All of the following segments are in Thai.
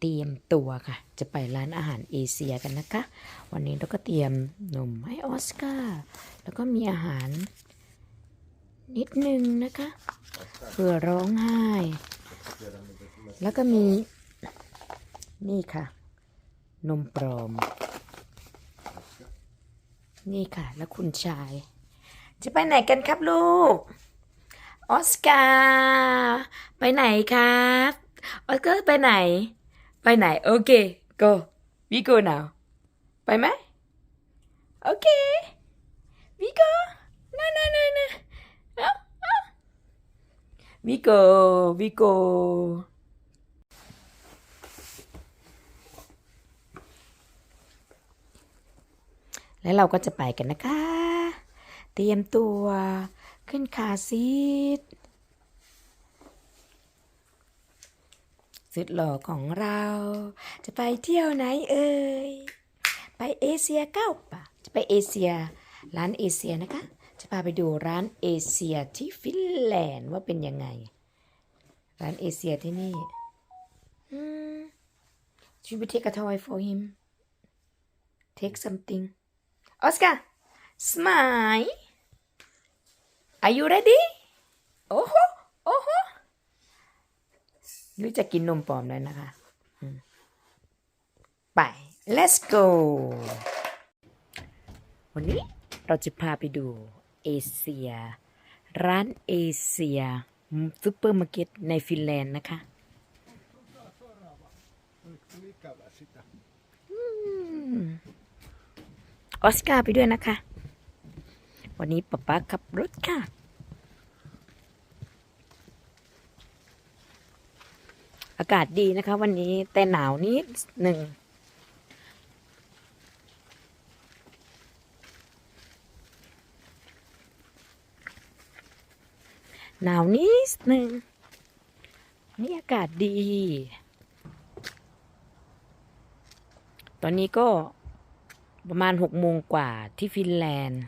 เตรียมตัวค่ะ จะไปร้านอาหารเอเชียกันนะคะ วันนี้เราก็เตรียมนมให้ออสการ์แล้วก็มีอาหารนิดนึงนะคะเพื่อร้องไห้ แล้วก็มีนี่ค่ะ นมปลอม นี่ค่ะ แล้วคุณชาย จะไปไหนกันครับลูก ออสการ์ไปไหนครับ ออสการ์ไปไหน ไปไหน โอเค go we go now ไปไหมโอเค we go no no no no we go we go แล้วเราก็จะไปกันนะคะ เตรียมตัวขึ้นคาซีท สุดหล่อของเรา จะไปเที่ยวไหนเอ่ย ไปเอเชียเก้าป่ะจะไปเอเชีย ร้านเอเชียนะคะ จะพาไปดูร้านเอเชียที่ฟินแลนด์ว่าเป็นยังไง ร้านเอเชียที่นี่อืม Should we take a toy for him take something Oscar smile Are you ready โอ้โหรู้จะกินนมปลอมเลยนะคะ ไป let's go วันนี้เราจะพาไปดูเอเชีย ร้านเอเชียซูเปอร์มาร์เก็ตในฟินแลนด์นะคะออสการ์ไปด้วยนะคะ วันนี้ป๊าป๊าขับรถค่ะ อากาศดีนะคะ วันนี้แต่หนาวนิดหนึ่งหนาวนิดหนึ่งนี่อากาศดี ตอนนี้ก็ประมาณหกโมงกว่าที่ฟินแลนด์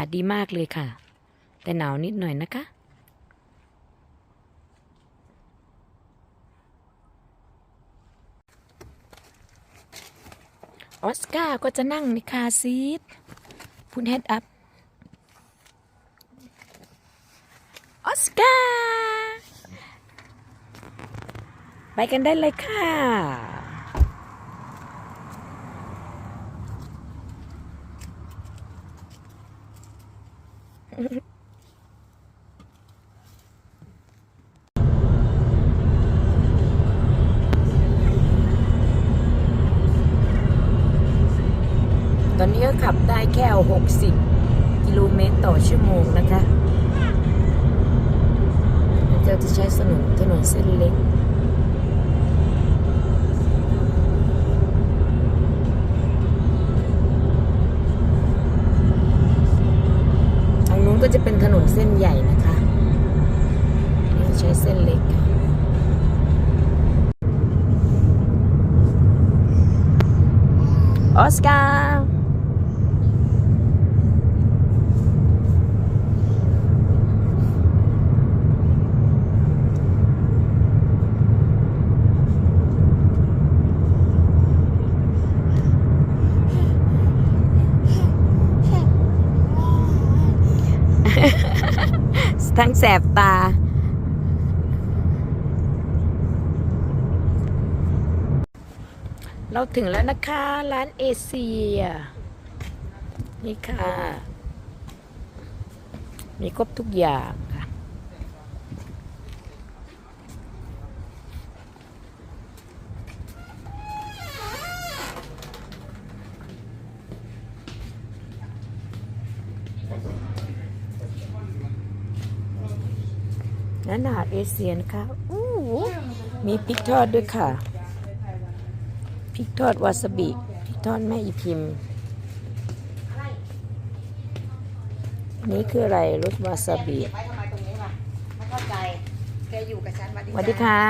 ากาศดีมากเลยค่ะ แต่หนาวนิดหน่อยนะคะ ออสการ์ก็จะนั่งในคาซีทพุนเฮดอัพ ออสการ์ ไปกันได้เลยค่ะ ค่60 กิโลเมตรต่อชั่วโมงนะคะเราจะใช้ถนนถนนเส้นเล็กทางนู้นก็จะเป็นถนนเส้นใหญ่นะคะใช้เส้นเล็กค่ะออสการ์ ทั้งแสบตา เราถึงแล้วนะคะร้านเอเชีย นี่ค่ะ มีครบทุกอย่างค่ะ นั่นอาหารเอเชียนค่ะอู้หูมีพริกทอดด้วยค่ะ พริกทอดวาซาบิ พริกทอดแม่อีพิมพ์นี่คืออะไรรสวาซาบิไว้ทำไมตรงนี้ล่ะไม่เข้าใจ แกอยู่กับฉันสวัสดีค่ะ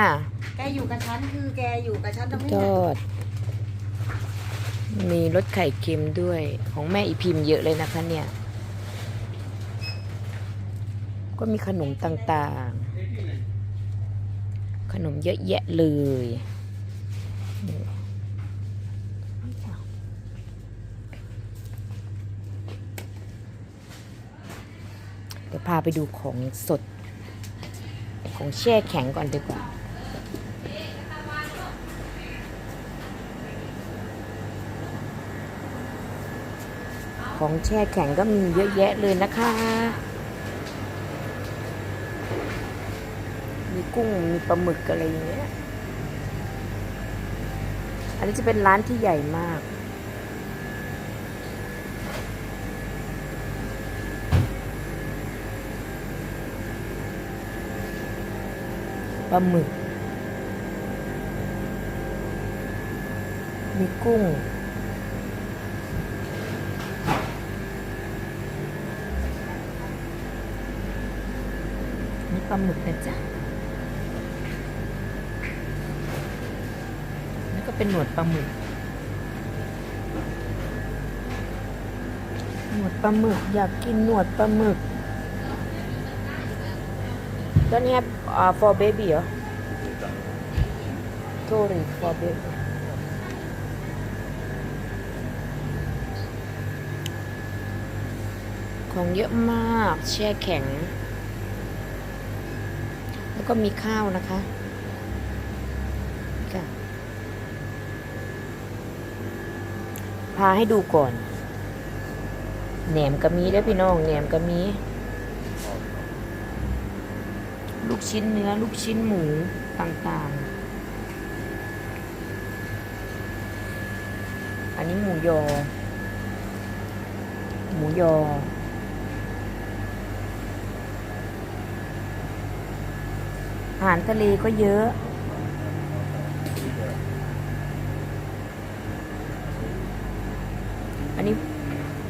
แกอยู่กับฉันคือแกอยู่กับฉันพตรริงกนี้ทอด มีรสไข่เค็มด้วยของแม่อีพิมพ์เยอะเลยนะคะเนี่ย ก็มีขนมต่างๆ ขนมเยอะแยะเลยเดี๋ยวพาไปดูของสด ของแช่แข็งก่อนดีกว่าของแช่แข็งก็มีเยอะแยะเลยนะคะ กุ้งมีปลาหมึกอะไรอย่างเงี้ย อันนี้จะเป็นร้านที่ใหญ่มาก ปลาหมึก มีกุ้งนี่ปลาหมึกนะจ๊ะ แล้วก็ เป็นหนวดปลาหมึก หนวดปลาหมึก อยากกินหนวดปลาหมึก Don't you have uh, for baby เหรอ Tori for baby ของเยอะมาก แช่แข็ง แล้วก็มีข้าวนะคะพาให้ดูก่อน แหนมก็มีเด้อพี่น้องแหนมก็มี ลูกชิ้นเนื้อ ลูกชิ้นหมูต่างๆ อันนี้หมูยอ หมูยออาหารทะเลก็เยอะ อันนี้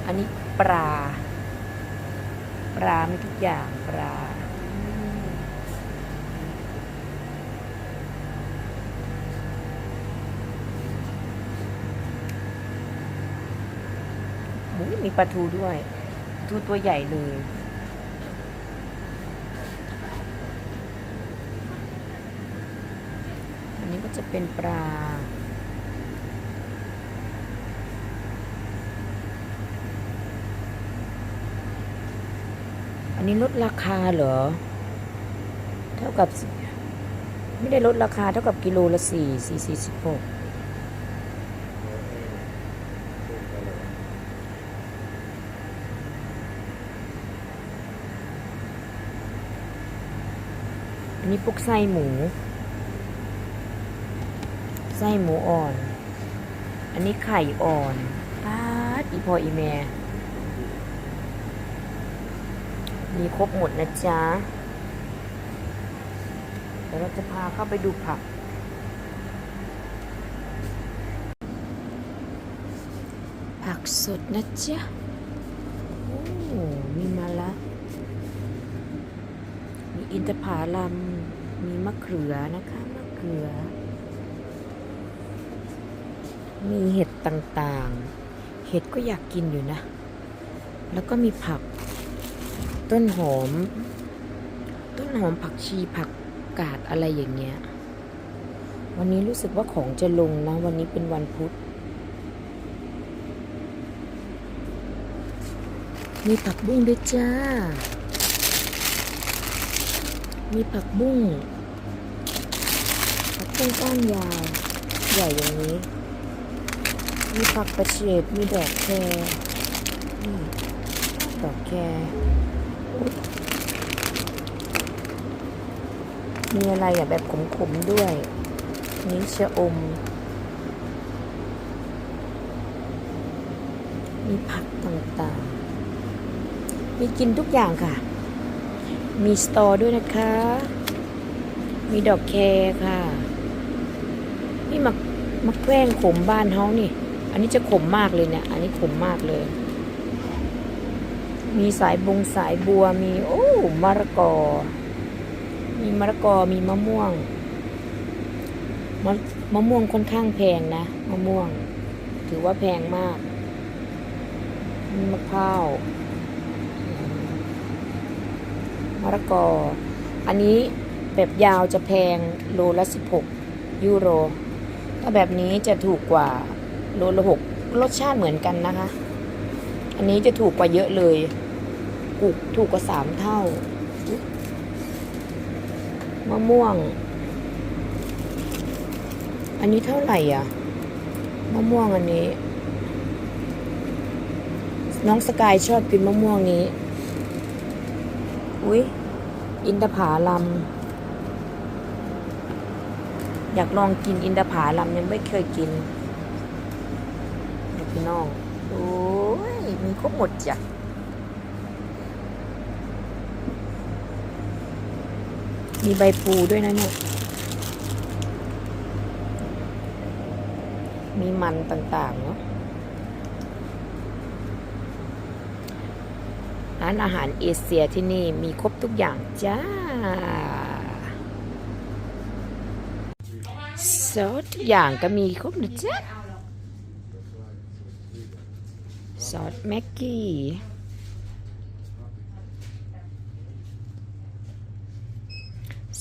อันนี้ ปลา ปลามีทุกอย่างปลาอุ๊ยมีปลาทูด้วยทูตัวใหญ่เลยอันนี้ก็จะเป็นปลา อันนี้ลดราคาเหรอ เท่ากับ ไม่ได้ลดราคาเท่ากับกิโลละสี่สี่สี่สิบหกอันนี้พวกไส้หมู ไส้หมูอ่อน อันนี้ไข่อ่อนปาดอีพออีแม่ มีครบหมดนะจ๊ะเดี๋ยวเราจะพาเข้าไปดูผัก ผักสดนะจ๊ะ โอ้มีมะละ มีอินทผลัม มีมะเขือนะคะ มะเขือ มีเห็ดต่างๆ เห็ดก็อยากกินอยู่นะ แล้วก็มีผัก ต้นหอม ต้นหอมผักชีผักกาดอะไรอย่างเงี้ย วันนี้รู้สึกว่าของจะลงนะ วันนี้เป็นวันพุธ มีผักบุ้งด้วยจ้า มีผักบุ้ง ผักบุ้งก้านยาวใหญ่อย่างนี้ มีผักกระเฉดมีดอกแครนี่ดอกแคร มีอะไรอะแบบขมๆด้วย นี่ชะอม มีผักต่างๆ มีกินทุกอย่างค่ะ มีสตอด้วยนะคะ มีดอกแครค่ะ นี่มักมักแกล้งขมบ้านเฮานี่ อันนี้จะขมมากเลยเนี่ย อันนี้ขมมากเลย มีสายบงสายบัว มีโอ้มะระกอ มีมะระกอมีมะม่วงมะมะม่วงค่อนข้างแพงนะมะม่วง ถือว่าแพงมากมีมะพร้าวมะละกอ อันนี้แบบยาวจะแพงโลละ16 ยูโร ถ้าแบบนี้จะถูกกว่าโลละ6รสชาติเหมือนกันนะคะ อันนี้จะถูกกว่าเยอะเลย ถูกถูกกว่าสามเท่า มะม่วง อันนี้เท่าไหร่อะ มะม่วงอันนี้ น้องสกายชอบกินมะม่วงนี้ อุ๊ยอินทผาลัมอยากลองกินอินทผาลัมยังไม่เคยกินเดี๋ยวพี่น้อง โอ้ย มีครบหมดจ้ะ มีใบปูด้วยนะเนี่ย มีมันต่างๆเนาะร้านอาหารเอเชียที่นี่มีครบทุกอย่างจ้า ซอสทุกอย่างก็มีครบนะจ๊ะซอสแม็กกี้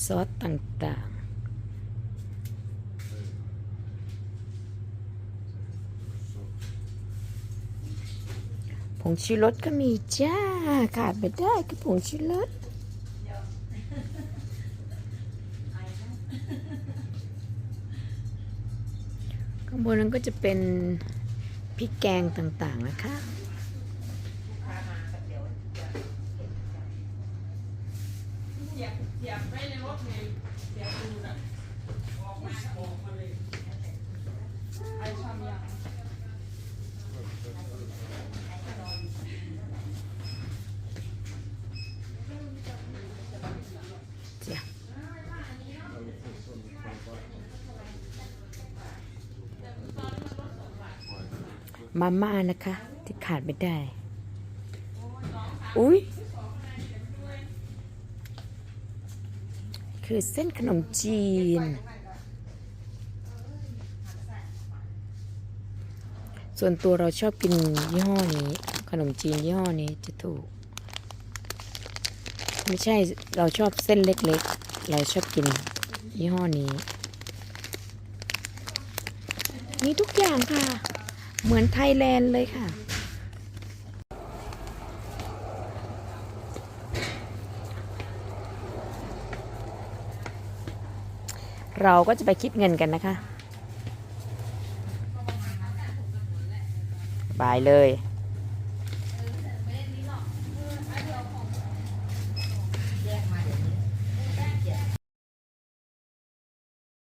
ซ อสต่างๆ ผงชูรสก็มีจ้า ขาดไม่ได้คือผงชูรสข้างบนนั้นก็จะเป็นพริกแกงต่างๆนะคะจ้ะ มาม่านะคะ ที่ขาดไม่ได้ อุ้ยคือเส้นขนมจีน ส่วนตัวเราชอบกินยี่ห้อนี้ ขนมจีนยี่ห้อนี้จะถูก ไม่ใช่เราชอบเส้นเล็กๆ เราชอบกินยี่ห้อนี้ มีทุกอย่างค่ะ เหมือนไทยแลนด์เลยค่ะ เราก็จะไปคิดเงินกันนะคะ บายเลย